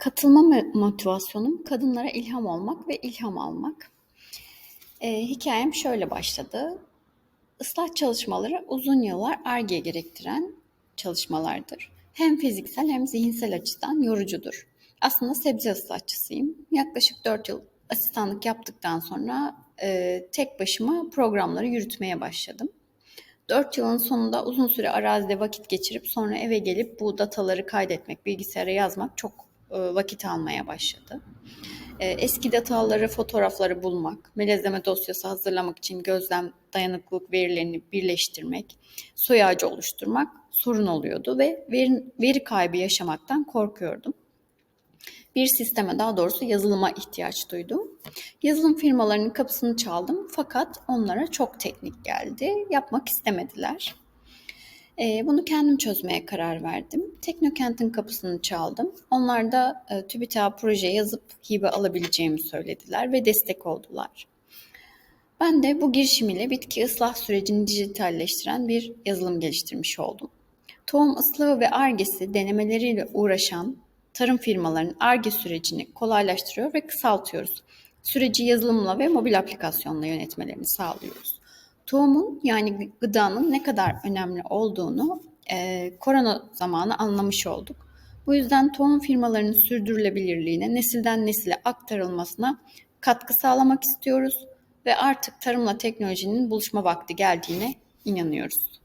Katılma mo- motivasyonum kadınlara ilham olmak ve ilham almak. Eee, hikâyem şöyle başladı. Islah çalışmaları uzun yıllar Ar-Ge gerektiren çalışmalardır. Hem fiziksel hem zihinsel açıdan yorucudur. Aslında sebze ıslahçısıyım. Yaklaşık 4 yıl asistanlık yaptıktan sonra eee, tek başıma programları yürütmeye başladım. 4 yılın sonunda uzun süre arazide vakit geçirip sonra eve gelip bu dataları kaydetmek, bilgisayara yazmak çok e, vakit almaya başladı. E, Eski dataları, fotoğrafları bulmak, melezleme dosyası hazırlamak için gözlem dayanıklılık verilerini birleştirmek, soy ağacı oluşturmak sorun oluyordu ve veri, veri kaybı yaşamaktan korkuyordum. Bir sisteme daha doğrusu yazılıma ihtiyaç duydum. Yazılım firmalarının kapısını çaldım fakat onlara çok teknik geldi. Yapmak istemediler. Ee, bunu kendim çözmeye karar verdim. Teknokent'in kapısını çaldım. Onlar da e, TÜBİTAK proje yazıp hibe alabileceğimi söylediler ve destek oldular. Ben de bu girişim ile bitki ıslah sürecini dijitalleştiren bir yazılım geliştirmiş oldum. Tohum ıslahı ve argesi denemeleriyle uğraşan tarım firmalarının arge sürecini kolaylaştırıyor ve kısaltıyoruz. Süreci yazılımla ve mobil aplikasyonla yönetmelerini sağlıyoruz. Tohumun yani gıdanın ne kadar önemli olduğunu e, korona zamanı anlamış olduk. Bu yüzden tohum firmalarının sürdürülebilirliğine, nesilden nesile aktarılmasına katkı sağlamak istiyoruz ve artık tarımla teknolojinin buluşma vakti geldiğine inanıyoruz.